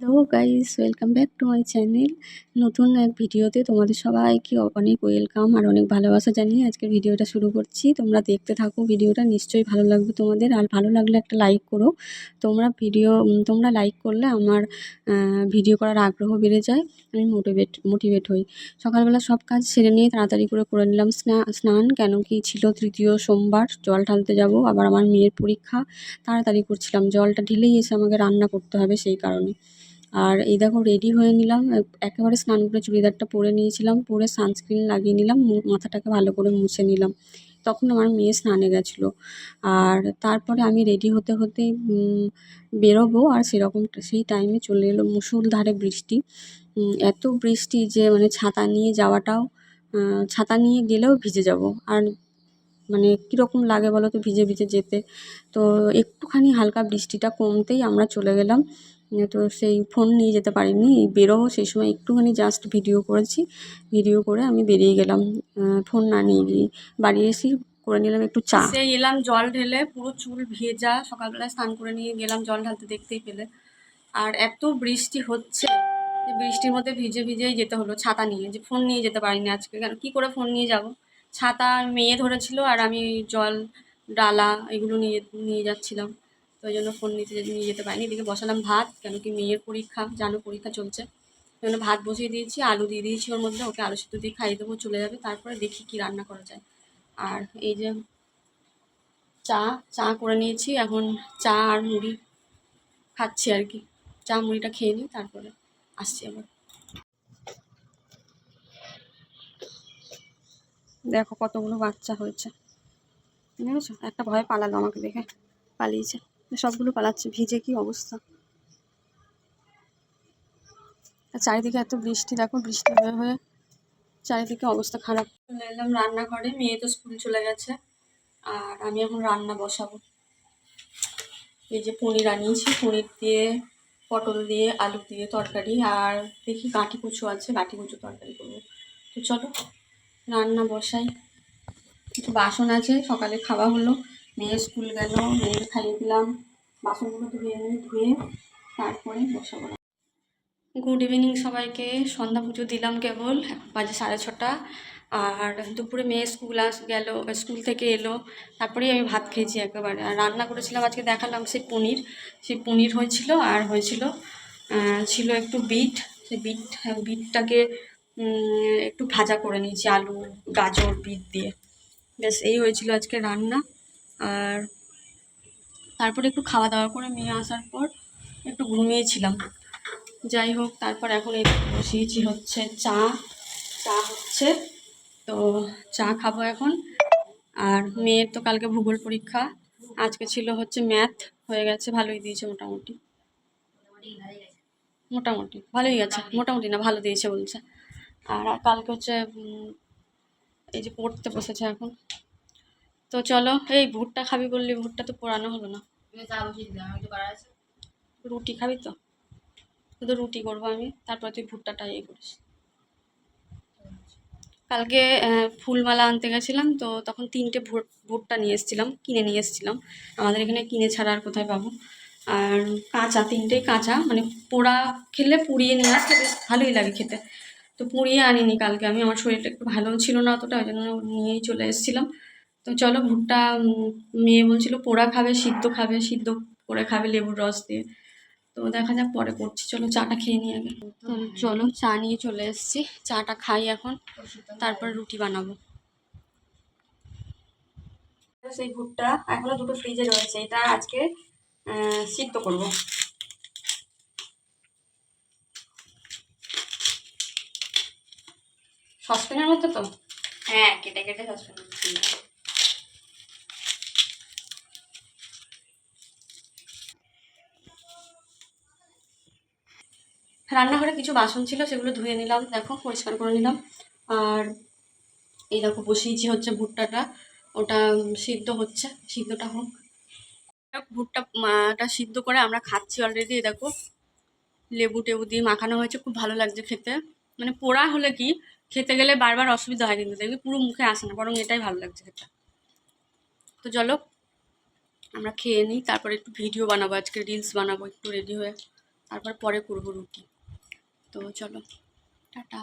Hello guys welcome back to my channel নতুন এক ভিডিওতে তোমাদের সবাইকে অনেক ওয়েলকাম আর অনেক ভালোবাসা জানিয়ে আজকে ভিডিওটা শুরু করছি। তোমরা দেখতে থাকো, ভিডিওটা নিশ্চয়ই ভালো লাগবে তোমাদের। আর ভালো লাগলে একটা লাইক করো। তোমরা ভিডিও তোমরা লাইক করলে আমার ভিডিও করার আগ্রহ বেড়ে যায়। আমি মোটিভেট মোটিভেট হই। সকালবেলা সব কাজ সেরে নিয়ে তাড়াতাড়ি করে করে নিলাম স্না- স্নান, কেন কি ছিল তৃতীয় সোমবার, জল ঢালতে যাব, আবার আমার মেয়ের পরীক্ষা, তাড়াতাড়ি করছিলাম। জলটা ঢেলেই এসে আমাকে রান্না করতে হবে সেই কারণে। আর এই দেখো রেডি হয়ে নিলাম। একেবারে স্নান করে চুড়িদারটা পরে নিয়েছিলাম, পরে সানস্ক্রিন লাগিয়ে নিলাম মাথাটাকে ভালো করে মুছে নিলাম। তখন আমার মেয়ে স্নানে গেছিল। আর তারপরে আমি রেডি হতে হতে বেরোবো আর সেরকম সেই টাইমে চলে এলো মুষলধারে বৃষ্টি। এত বৃষ্টি যে মানে ছাতা নিয়ে যাওয়াটাও ছাতা নিয়ে গেলেও ভিজে যাব। আর মানে কীরকম লাগে বলো তো ভিজে ভিজে যেতে? তো একটুখানি হালকা বৃষ্টিটা কমতেই আমরা চলে গেলাম। তো সেই ফোন নিয়ে যেতে পারিনি, বেরোবো সেই সময় একটুখানি জাস্ট ভিডিও করেছি ভিডিও করে আমি বেরিয়ে গেলাম ফোন না নিয়ে গিয়ে। বাড়ি এসে করে নিলাম একটু চা। সেই এলাম জল ঢেলে, পুরো চুল ভেজা সকালবেলায় স্নান করে নিয়ে গেলাম জল ঢালতে দেখতেই পেলে। আর এত বৃষ্টি হচ্ছে, যে বৃষ্টির মধ্যে ভিজে ভিজেই যেতে হলো ছাতা নিয়ে, যে ফোন নিয়ে যেতে পারিনি আজকে। কেন, কী করে ফোন নিয়ে যাব? ছাতা মেয়ে ধরেছিল আর আমি জল, ডালা এগুলো নিয়ে নিয়ে যাচ্ছিলাম। তো ওই জন্য ফোন নিতে নিয়ে যেতে পারিনি। এদিকে বসালাম ভাত, কেন কি মেয়ের পরীক্ষা, জানো পরীক্ষা চলছে। ওই জন্য ভাত বসিয়ে দিয়েছি, আলু দিয়ে দিয়েছি ওর মধ্যে, ওকে আলু সিদ্ধ দিয়ে খাইয়ে দেবো, চলে যাবে। তারপরে দেখি কি রান্না করা যায়। আর এই যে চা চা করে নিয়েছি, এখন চা আর মুড়ি খাচ্ছি আর কি। চা, মুড়িটা খেয়ে নিই, তারপরে আসছি আবার। দেখো কতগুলো বাচ্চা হয়েছে। দেখেছ একটা ভয় পালালো আমাকে দেখে, পালিয়েছে। সবগুলো পালাচ্ছে, ভিজে কি অবস্থা? আর চারিদিকে এত বৃষ্টি, দেখো বৃষ্টি হয়ে হয়ে চারিদিকে অবস্থা খারাপ। চলে এলাম রান্নাঘরে, মেয়ে তো স্কুল চলে গেছে, আর আমি এখন রান্না বসাবো। এই যে পনির আনিয়েছি, পনির দিয়ে, পটল দিয়ে, আলু দিয়ে তরকারি, আর দেখি গাঁটি কুচু আছে গাঁটি কুচু তরকারি করব। তো চলো, রান্না বসাই। কিছু বাসন আছে, সকালে খাওয়া হলো। মেয়ে স্কুল গেল মেয়েকে খাইয়ে দিলাম, বাসনগুলো ধুয়ে নিয়ে ধুয়ে তারপরে বসাবো। গুড ইভিনিং সবাইকে। সন্ধ্যা পুজো দিলাম কেবল বাজে সাড়ে ছটা। আর দুপুরে মেয়ে স্কুল আস, গেল, স্কুল থেকে এলো। তারপরেই আমি ভাত খেয়েছি একেবারে। আর রান্না করেছিলাম আজকে দেখালাম সেই পনির। সেই পনির হয়েছিল, আর হয়েছিল ছিল একটু বিট। সেই বিট, বিটটাকে একটু ভাজা করে নিয়েছি, আলু, গাজর, বিট দিয়ে। ব্যাস, এই হয়েছিল আজকে রান্না। আর তারপরে একটু খাওয়া দাওয়া করে মেয়ে আসার পর একটু ঘুমিয়েছিলাম। যাই হোক, তারপর এখন এই বসিয়েছি হচ্ছে চা। চা হচ্ছে, তো চা খাব এখন। আর মেয়ের তো কালকে ভূগোল পরীক্ষা, আজকে ছিল হচ্ছে ম্যাথ, হয়ে গেছে, ভালোই দিয়েছে মোটামুটি। মোটামুটি, ভালোই গেছে মোটামুটি না, ভালো দিয়েছে বলছে। আর কালকে হচ্ছে এই যে পড়তে বসেছে এখন। তো চলো এই ভুট্টা খাবি বললি ভুট্টা তো পোড়ানো হলো না। রুটি খাবি তো? শুধু রুটি করব আমি তারপর তুই ভুট্টাটা ইয়ে করিস। কালকে ফুলমালা আনতে গেছিলাম তো তখন তিনটে ভুট ভুট্টা নিয়ে এসেছিলাম কিনে নিয়ে এসেছিলাম। আমাদের এখানে কিনে ছাড়া আর কোথায় পাবো? আর কাঁচা তিনটেই কাঁচা মানে পোড়া খেলে পুড়িয়ে নিয়ে আসলে বেশ ভালোই লাগে খেতে। তো পুড়িয়ে আনিনি কালকে আমি আমার শরীরটা একটু ভালো ছিল না অতটা ওই জন্য নিয়েই চলে এসেছিলাম। তো চলো ভুট্টা মেয়ে বলছিল পোড়া খাবে, সিদ্ধ খাবে, সিদ্ধ করে খাবে লেবুর রস দিয়ে। তো দেখা যাক পরে করছি, চলো চাটা খেয়ে নিই আগে। চলো চা নিয়ে চলে এসেছি, চাটা খাই এখন, তারপর রুটি বানাবো। সেই ভুট্টা এখনও দুটো ফ্রিজে রয়েছে, এটা আজকে সিদ্ধ করব। সসপ্যানের মধ্যে তো? হ্যাঁ কেটে কেটে সসপ্যান রান্নাঘরে কিছু বাসন ছিল, সেগুলো ধুয়ে নিলাম, দেখো, পরিষ্কার করে নিলাম। আর এই দেখো, বসিয়েছি হচ্ছে ভুট্টাটা। ওটা সিদ্ধ হচ্ছে, সিদ্ধটা হোক। ভুট্টা, মাটা সিদ্ধ করে আমরা খাচ্ছি অলরেডি দেখো। লেবু টেবু দিয়ে মাখানো হয়েছে, খুব ভালো লাগছে খেতে। মানে পোড়া হলে কি, খেতে গেলে বারবার অসুবিধা হয় কিন্তু, দেখবি পুরো মুখে আসে না, বরং এটাই ভালো লাগছে খেতে। তো চলো, আমরা খেয়ে নিই, তারপরে একটু ভিডিও বানাবো, আজকে রিলস বানাবো, একটু রেডি হয়ে, তারপর পরে করব রুটি। তো চলো টাটা।